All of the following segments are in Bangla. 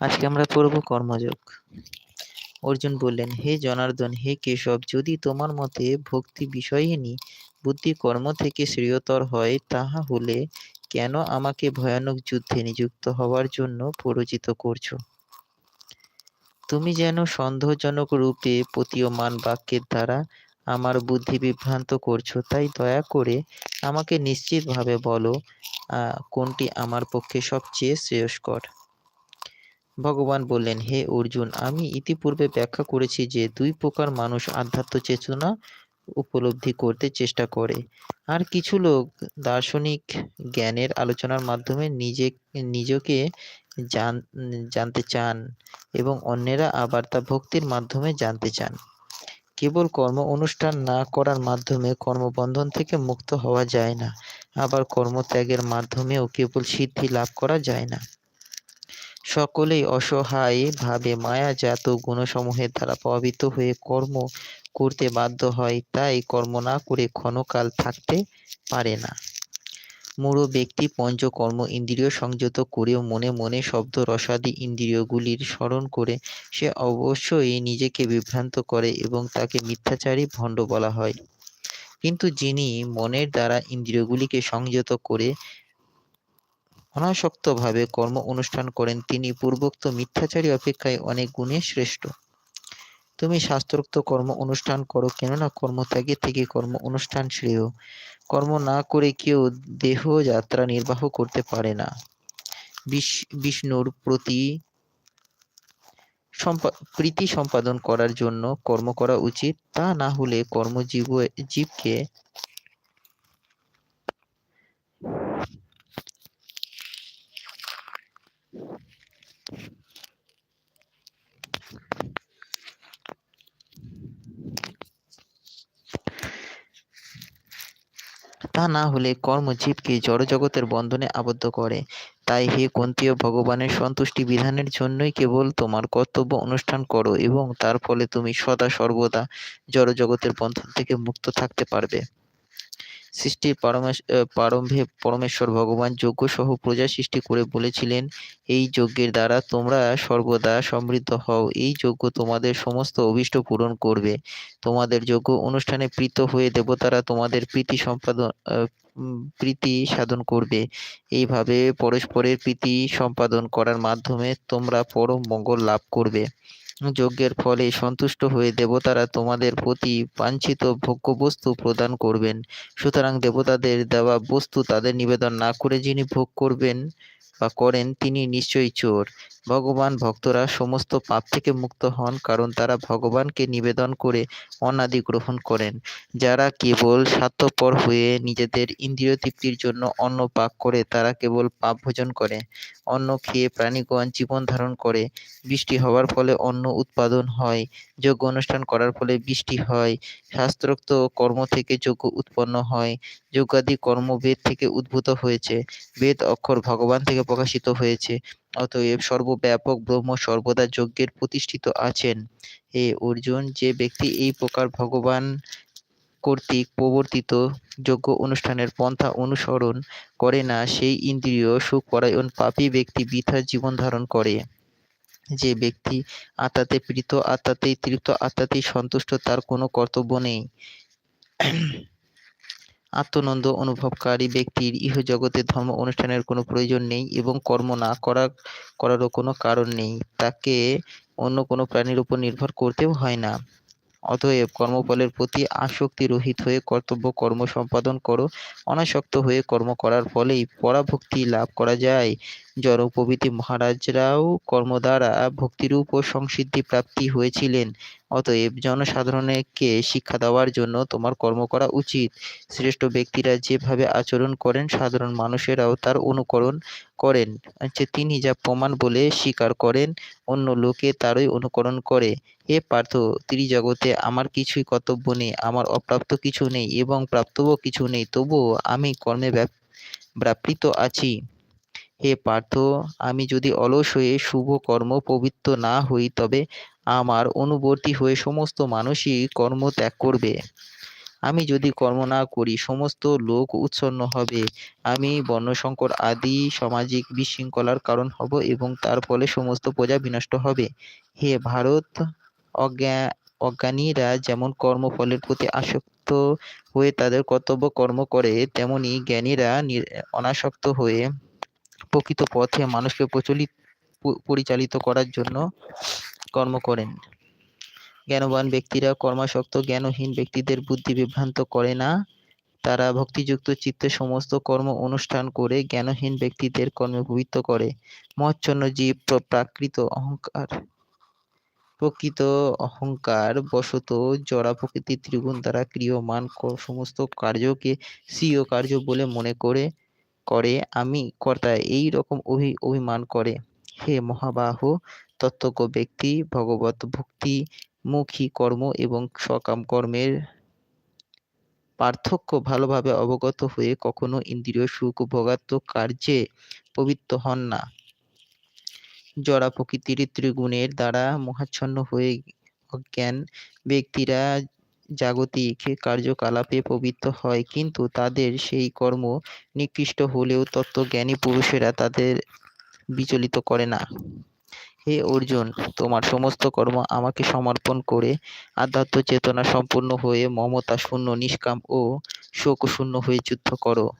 আজকে আমরা পড়ব কর্মযোগ। অর্জুন বললেন, হে জনার্দন, হে কেশব, যদি তোমার মতে ভক্তি বিষয়হীনী বুদ্ধি কর্ম থেকে শ্রেয়তর হয়, তাহা হলে কেন আমাকে ভয়ানক যুদ্ধে নিযুক্ত হওয়ার জন্য পরিচিত করছ? তুমি যেন সন্দেহজনক রূপে প্রতীয়মান বাক্যের দ্বারা আমার বুদ্ধি বিভ্রান্ত করছ, তাই দয়া করে আমাকে নিশ্চিতভাবে বলো কোনটি আমার পক্ষে সবচেয়ে শ্রেয়স্কর? ভগবান বললেন, হে অর্জুন, আমি ইতিপূর্বে ব্যাখ্যা করেছি যে দুই প্রকার মানুষ আধ্যাত্ম চেতনা উপলব্ধি করতে চেষ্টা করে। আর কিছু লোক দার্শনিক জ্ঞানের আলোচনার মাধ্যমে নিজে, নিজকে জানতে চান এবং অন্যেরা আবার তা ভক্তির মাধ্যমে জানতে চান। কেবল কর্ম অনুষ্ঠান না করার মাধ্যমে কর্মবন্ধন থেকে মুক্ত হওয়া যায় না। আবার কর্মত্যাগের মাধ্যমেও কেবল সিদ্ধি লাভ করা যায় না। সকলেই অসহায় ভাবে মায়াজাত গুণসমূহের দ্বারা প্রভাবিত হয়ে কর্ম করতে বাধ্য হয়, তাই কর্ম না করে ক্ষণকাল থাকতে পারে না। মূঢ় ব্যক্তি পঞ্চকর্ম ইন্দ্রিয় সংযত করেও মনে মনে শব্দ রসাদি ইন্দ্রিয়গুলির স্মরণ করে সে অবশ্যই নিজেকে বিভ্রান্ত করে এবং তাকে মিথ্যাচারী ভণ্ড বলা হয়। কিন্তু যিনি মনের দ্বারা ইন্দ্রিয়গুলিকে সংযত করে অনাসক্তভাবে কর্ম অনুষ্ঠান করেন তিনি। পূর্বোক্ত মিথ্যাচারী অপেক্ষায় অনেক গুণে শ্রেষ্ঠ। তুমি শাস্ত্রোক্ত কর্ম অনুষ্ঠান করো কেননা কর্মত্যাগের থেকে কর্ম অনুষ্ঠান শ্রেয়। কর্ম না করে কেউ দেহ যাত্রা নির্বাহ করতে পারে না। বিষ্ণুর প্রতি প্রীতি সম্পাদন করার জন্য কর্ম করা উচিত। তা না হলে কর্মজীব, জীবকে তা না হলে কর্ম জীবকে জড়জগতের বন্ধনে আবদ্ধ করে। তাই হে কন্তীয় ভগবানের সন্তুষ্টি বিধানের জন্যই কেবল তোমার কর্তব্য অনুষ্ঠান করো এবং তার ফলে তুমি সদা সর্বদা জড়জগতের বন্ধন থেকে মুক্ত থাকতে পারবে। সৃষ্টির প্রারম্ভে পরমেশ্বর ভগবান যজ্ঞ সহ প্রজা সৃষ্টি করে বলেছিলেন, এই যজ্ঞের দ্বারা তোমরা সর্বদা সমৃদ্ধ হও। এই যজ্ঞ তোমাদের সমস্ত অভিষ্ট পূরণ করবে। তোমাদের যজ্ঞ অনুষ্ঠানে প্রীত হয়ে দেবতারা তোমাদের প্রীতি সম্পাদন প্রীতি সাধন করবে। এইভাবে পরস্পরের প্রীতি সম্পাদন করার মাধ্যমে তোমরা পরম মঙ্গল লাভ করবে। যজ্ঞের ফলে সন্তুষ্ট হয়ে দেবতারা তোমাদের প্রতি বাঞ্ছিত ভোগ্যবস্তু প্রদান করবেন। সুতরাং দেবতাদের দেওয়া বস্তু তাদের নিবেদন না করে যিনি ভোগ করবেন বা করেন তিনি নিশ্চয়ই চোর। ভগবান ভক্তরা সমস্ত পাপ থেকে মুক্ত হন কারণ তারা ভগবানকে নিবেদন করে অনাদি গ্রহণ করেন। যারা কেবল স্বার্থপর হয়ে নিজেদের ইন্দ্রিয় তৃপ্তির জন্য অন্ন পাক করে, তারা কেবল পাপ ভোজন করে, অন্ন খেয়ে প্রাণীগণ জীবন ধারণ করে। বৃষ্টি হওয়ার ফলে অন্ন উৎপাদন হয়, যজ্ঞ অনুষ্ঠান করার ফলে বৃষ্টি হয়, শাস্ত্রোক্ত কর্ম থেকে যজ্ঞ উৎপন্ন হয়, যজ্ঞাদি কর্ম বেদ থেকে উদ্ভূত হয়েছে। বেদ অক্ষর ভগবান থেকে প্রকাশিত হয়েছে। অতএব সর্বব্যাপক ব্রহ্ম সর্বদা যজ্ঞের প্রতিষ্ঠিত আছেন। হে অর্জুন, যে ব্যক্তি এই প্রকার ভগবান কর্তৃক প্রবর্তিত যজ্ঞ অনুষ্ঠানের পন্থা অনুসরণ করে না, সেই ইন্দ্রিয় সুখপরায়ণ পাপী ব্যক্তি বৃথা জীবন ধারণ করে। যে ব্যক্তি আত্মাতে প্রীত, আত্মাতেই তৃপ্ত, আত্মাতেই সন্তুষ্ট, তার কোনো কর্তব্য নেই। আত্মনন্দ অনুভবকারী ব্যক্তির ইহজগতে ধর্ম অনুষ্ঠানের কোনো প্রয়োজন নেই এবং কর্ম না করা, করারও কোনো কারণ নেই। তাকে অন্য কোনো প্রাণীর উপর নির্ভর করতেও হয় না। অতএব কর্মফলের প্রতি আসক্তি রহিত হয়ে কর্তব্য, কর্ম সম্পাদন করো। অনাসক্ত হয়ে কর্ম করার ফলেই পরাভক্তি লাভ করা যায়। জড় প্রভৃতি মহারাজরাও কর্ম দ্বারা ভক্তিরূপ ও সংসিদ্ধি প্রাপ্তি হয়েছিলেন। অতএব জনসাধারণকে শিক্ষা দেওয়ার জন্য তোমার কর্ম করা উচিত? শ্রেষ্ঠ ব্যক্তিরা যেভাবে আচরণ করেন, সাধারণ মানুষেরাও তার অনুকরণ করেন। যে তিনি যা প্রমাণ বলে স্বীকার করেন, অন্য লোকে তারই অনুকরণ করে। হে পার্থ, ত্রিজগতে আমার কিছুই কর্তব্য নেই, আমার অপ্রাপ্ত কিছু নেই এবং প্রাপ্তও কিছু নেই, তবুও আমি কর্মে ব্যাপৃত আছি। হে পার্থ, আমি যদি অলস হয়ে শুভ কর্ম পবিত্র না হই, তবে আমার অনুবর্তী হয়ে সমস্ত মানুষই কর্ম ত্যাগ করবে। আমি যদি কর্ম না করি, সমস্ত লোক উচ্ছন্ন হবে। আমি বর্ণসংকর আদি সামাজিক বিশৃঙ্খলার কারণ হব এবং তার ফলে সমস্ত প্রজা বিনষ্ট হবে। হে ভারত, অজ্ঞা, অজ্ঞানীরা যেমন কর্মফলের প্রতি আসক্ত হয়ে তাদের কর্তব্য কর্ম করে, তেমনি জ্ঞানীরা নির- অনাসক্ত হয়ে প্রকৃত পথে মানুষকে প্রচলিত পরিচালিত করার জন্য কর্ম করেন। জ্ঞানবান ব্যক্তিরা কর্মাসক্ত, জ্ঞানহীন ব্যক্তিদের বুদ্ধি বিভ্রান্ত করে না। তারা ভক্তিযুক্ত চিত্তে সমস্ত কর্ম অনুষ্ঠান করে জ্ঞানহীন ব্যক্তিদের কর্মে পবিত্র করে। মহাচ্ছন্ন জীব প্র- প্রাকৃত অহংকার। প্রকৃত অহংকার বশত জড়া প্রকৃতির ত্রিগুণ দ্বারা ক্রিয়মান সমস্ত কার্যকে স্বীয় কার্য বলে মনে করে করে আমি কর্তা এই রকম অভি অভিমান করে। হে মহাবাহ, তত্ত্বজ্ঞ ব্যক্তি, ভগবত ভক্তি, মুখী কর্ম এবং সকাম কর্মের পার্থক্য ভালোভাবে অবগত হয়ে কখনো ইন্দ্রিয় সুখ ভোগাত্মক কার্যে পবিত্র হন না। জড়া প্রকৃতির ত্রিগুণের দ্বারা মোহাচ্ছন্ন হয়ে অজ্ঞান ব্যক্তিরা জাগতিক কার্যকলাপে পবিত্র হয়, কিন্তু তাদের সেই কর্ম নিকৃষ্ট হলেও তত্ত্বজ্ঞানী পুরুষেরা তাদের বিচলিত করে না। হে অর্জুন, তোমার সমস্ত কর্ম আমাকে সমর্পণ করে আধ্যাত্ম চেতনা সম্পূর্ণ হয়ে মমতা শূন্য, নিষ্কাম ও শোক শূন্য হয়ে যুদ্ধ করো।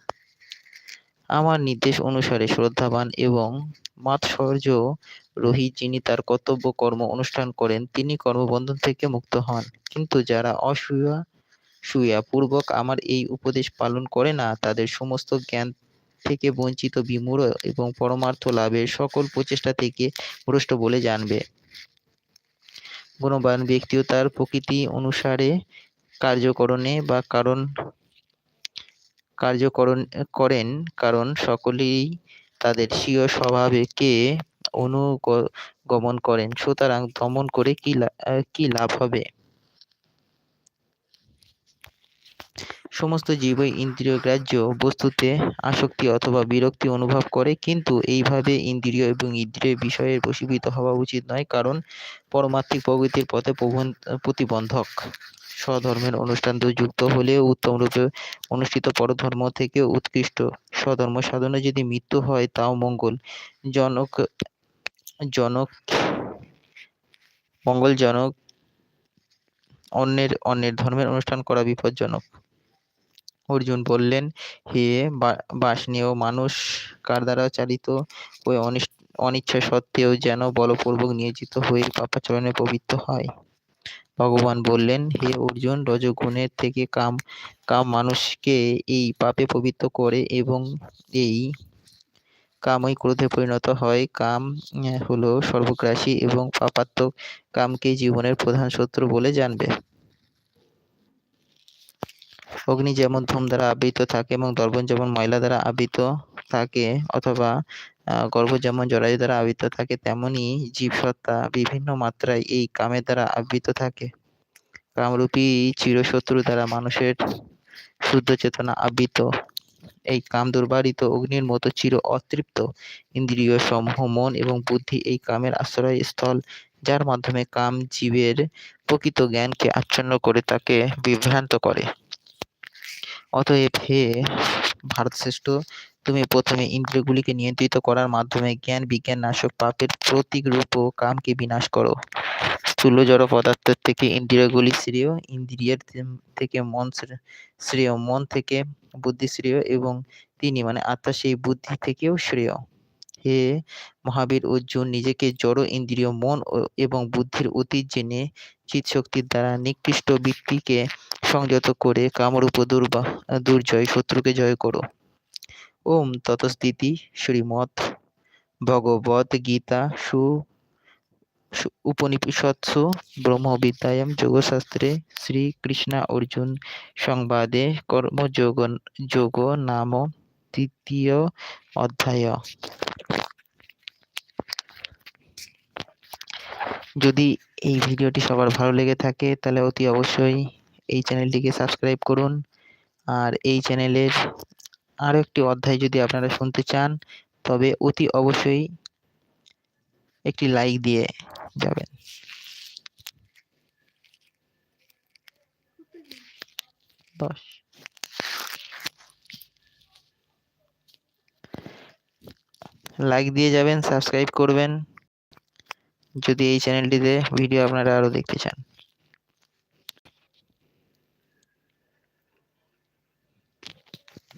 আমার নির্দেশ অনুসারে শ্রদ্ধাবান এবং মাৎসর্য রোহিত যিনি তার কর্তব্য কর্ম অনুষ্ঠান করেন, তিনি কর্মবন্ধন থেকে মুক্ত হন। কিন্তু যারা অসূয়া, সুয়া পূর্বক আমার এই উপদেশ পালন করে না, তাদের সমস্ত জ্ঞান থেকে বঞ্চিত, বিমূঢ় এবং পরমার্থ লাভের সকল প্রচেষ্টা থেকে ভ্রষ্ট বলে জানবে। গুণবান ব্যক্তিও তার প্রকৃতি অনুসারে কার্যকরণে বা কারণ, কার্যকরণ করেন, কারণ সকলেই তাদের স্বীয় স্বভাবকে অনুগমন করেন। সুতরাং দমন করে কি কি লাভ হবে? সমস্ত জীবই ইন্দ্রিয় গ্রাহ্য বস্তুতে আসক্তি অথবা বিরক্তি অনুভব করে, কিন্তু এইভাবে ইন্দ্রিয় এবং ইন্দ্রিয় বিষয়ের বশীভূত হওয়া উচিত নয়, কারণ পরমাত্মিক প্রগতির পথে প্রতিবন্ধক। স্বধর্মের অনুষ্ঠান যুক্ত হলেও উত্তম রূপে অনুষ্ঠিত পরধর্ম থেকে উৎকৃষ্ট। স্বধর্ম সাধনে যদি মৃত্যু হয়, তাও মঙ্গল জনক জনক মঙ্গলজনক অন্যের অন্যের ধর্মের অনুষ্ঠান করা বিপজ্জনক। অর্জুন বললেন, হে বা- বাষ্ণেয় মানুষ, কার দ্বারা চালিত ওই অনিচ্ছা সত্ত্বেও যেন বলপূর্বক নিয়োজিত হয়ে পাপাচরণে পবিত্র হয়? ভগবান বললেন, হে অর্জুন, রজগুণের থেকে কাম কাম মানুষকে এই পাপে পবিত্র করে এবং এই কামই ক্রোধে পরিণত হয়। কাম, হলো সর্বগ্রাসী এবং পাপাত্মক কামকে জীবনের প্রধান শত্রু বলে জানবে। অগ্নি যেমন ধূম দ্বারা আবৃত থাকে এবং দর্পণ যেমন ময়লা দ্বারা আবৃত থাকে অথবা গর্ভ যেমন জরায়ু দ্বারা আবৃত থাকে, তেমনি জীবসত্তা বিভিন্ন মাত্রায় এই কামের দ্বারা আবৃত থাকে। কামরূপী চিরশত্রু দ্বারা মানুষের শুদ্ধ চেতনা আবৃত। এই কাম দুর্বারিত অগ্নির মতো চির অতৃপ্ত ইন্দ্রিয় সমূহ মন এবং বুদ্ধি এই কামের আশ্রয় স্থল যার মাধ্যমে কাম জীবের প্রকৃত জ্ঞানকে আচ্ছন্ন করে তাকে বিভ্রান্ত করে। অতএব হে ভারতশ্রেষ্ঠ তুমি প্রথমে ইন্দ্রিয়গুলিকে নিয়ন্ত্রিত করার মাধ্যমে জ্ঞান, বিজ্ঞান, নাশক, পাপের প্রতীক রূপ ও কামকে বিনাশ করো। স্থূল জড় পদার্থের থেকে ইন্দ্রিয়গুলি শ্রেয়, ইন্দ্রিয়ের থেকে মন শ্রেয়, মন থেকে বুদ্ধি শ্রেয় এবং তিনি মানে আত্মা সেই বুদ্ধি থেকেও শ্রেয়। হে মহাবীর অর্জুন, নিজেকে জড়, ইন্দ্রিয়, মন এবং বুদ্ধির অতীত জেনে চিৎশক্তির দ্বারা নিকৃষ্ট বৃত্তিকে সংযত করে কামরূপ দুর্বা, দুর্জয় শত্রুকে জয় করো। ওম ততস্থিতি শ্রীমৎ ভগবদ গীতা সু- উপনিষৎসু ব্রহ্মবিদ্যায়াম যোগশাস্ত্রে শ্রীকৃষ্ণ অর্জুন সংবাদে কর্মযোগ, যোগ নাম তৃতীয় অধ্যায়। যদি এই ভিডিওটি সবার ভালো লেগে থাকে, তাহলে অতি অবশ্যই এই চ্যানেলটিকে সাবস্ক্রাইব করুন। আর এই চ্যানেলের আরও একটি অধ্যায় যদি আপনারা শুনতে চান, তবে অতি অবশ্যই একটি লাইক দিয়ে যাবেন। লাইক দিয়ে যাবেন, সাবস্ক্রাইব করবেন। যদি এই চ্যানেলটিতে ভিডিও আপনারা আরও দেখতে চান।